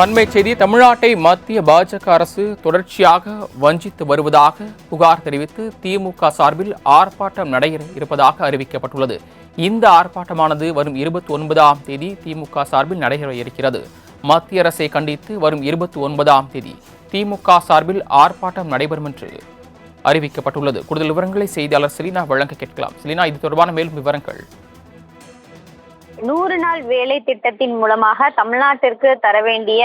அண்மை செய்தி தமிழ்நாட்டை மத்திய பாஜக அரசு தொடர்ச்சியாக வஞ்சித்து வருவதாக புகார் தெரிவித்து திமுக சார்பில் ஆர்ப்பாட்டம் நடைபெற இருப்பதாக அறிவிக்கப்பட்டுள்ளது. இந்த ஆர்ப்பாட்டமானது வரும் இருபத்தி ஒன்பதாம் தேதி திமுக சார்பில் நடைபெற இருக்கிறது. மத்திய அரசை கண்டித்து வரும் இருபத்தி ஒன்பதாம் தேதி திமுக சார்பில் ஆர்ப்பாட்டம் நடைபெறும் என்று அறிவிக்கப்பட்டுள்ளது. கூடுதல் விவரங்களை செய்தியாளர் செலினா வழங்க கேட்கலாம். செலினா இது தொடர்பான மேலும் விவரங்கள். நூறு நாள் வேலை திட்டத்தின் மூலமாக தமிழ்நாட்டிற்கு தர வேண்டிய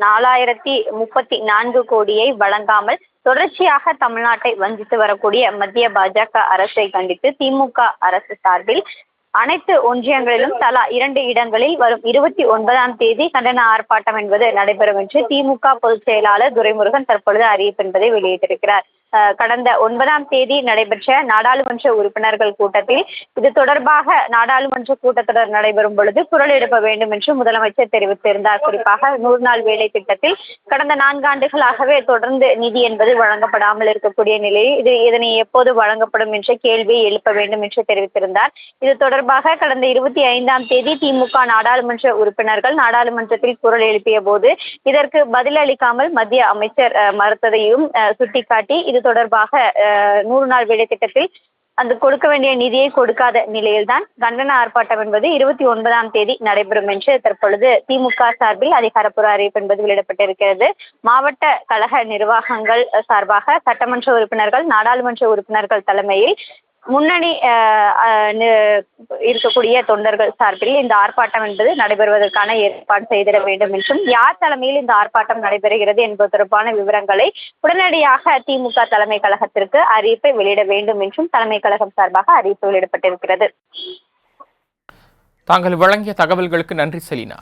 நாலாயிரத்தி முப்பத்தி நான்கு கோடியை வழங்காமல் தொடர்ச்சியாக தமிழ்நாட்டை வஞ்சித்து வரக்கூடிய மத்திய பாஜக அரசை கண்டித்து திமுக அரசு சார்பில் அனைத்து ஒன்றியங்களிலும் தலா இரண்டு இடங்களில் வரும் இருபத்தி ஒன்பதாம் தேதி கண்டன ஆர்ப்பாட்டம் என்பது நடைபெறும் என்று திமுக பொதுச் செயலாளர் துரைமுருகன் தற்பொழுது அறிவிப்பு என்பதை வெளியிட்டிருக்கிறார். கடந்த ஒன்பதாம் தேதி நடைபெற்ற நாடாளுமன்ற உறுப்பினர்கள் கூட்டத்தில் இது தொடர்பாக நாடாளுமன்ற கூட்டத்தொடர் நடைபெறும் பொழுது குரல் எழுப்ப வேண்டும் என்று முதலமைச்சர் தெரிவித்திருந்தார். குறிப்பாக நூறு நாள் வேலை திட்டத்தில் கடந்த நான்காண்டுகளாகவே தொடர்ந்து நிதி என்பது வழங்கப்படாமல் இருக்கக்கூடிய நிலையில் இது இதனை எப்போது வழங்கப்படும் என்ற கேள்வியை எழுப்ப வேண்டும் என்று தெரிவித்திருந்தார். இது தொடர்பாக கடந்த இருபத்தி ஐந்தாம் தேதி திமுக நாடாளுமன்ற உறுப்பினர்கள் நாடாளுமன்றத்தில் குரல் எழுப்பிய போது இதற்கு பதிலளிக்காமல் மத்திய அமைச்சர் மறுத்ததையும் சுட்டிக்காட்டி இது தொடர்பாக நூறு நாள் வேலை திட்டத்தில் அந்த கொடுக்க வேண்டிய நிதியை கொடுக்காத நிலையில்தான் கண்டன ஆர்ப்பாட்டம் என்பது இருபத்தி ஒன்பதாம் தேதி நடைபெறும் என்று தற்பொழுது திமுக சார்பில் அதிகாரப்பூர்வ அறிவிப்பு என்பது வெளியிடப்பட்டிருக்கிறது. மாவட்ட கழக நிர்வாகங்கள் சார்பாக சட்டமன்ற உறுப்பினர்கள் நாடாளுமன்ற உறுப்பினர்கள் தலைமையில் முன்னணி இருக்கக்கூடிய தொண்டர்கள் சார்பில் இந்த ஆர்ப்பாட்டம் என்பது நடைபெறுவதற்கான ஏற்பாடு செய்திட வேண்டும் என்றும் யார் தலைமையில் இந்த ஆர்ப்பாட்டம் நடைபெறுகிறது என்பது தொடர்பான விவரங்களை உடனடியாக திமுக தலைமை கழகத்திற்கு அறிவிப்பை வெளியிட வேண்டும் என்றும் தலைமை கழகம் சார்பாக அறிவிப்பு வெளியிடப்பட்டிருக்கிறது. தாங்கள் வழங்கிய தகவல்களுக்கு நன்றி செலினா.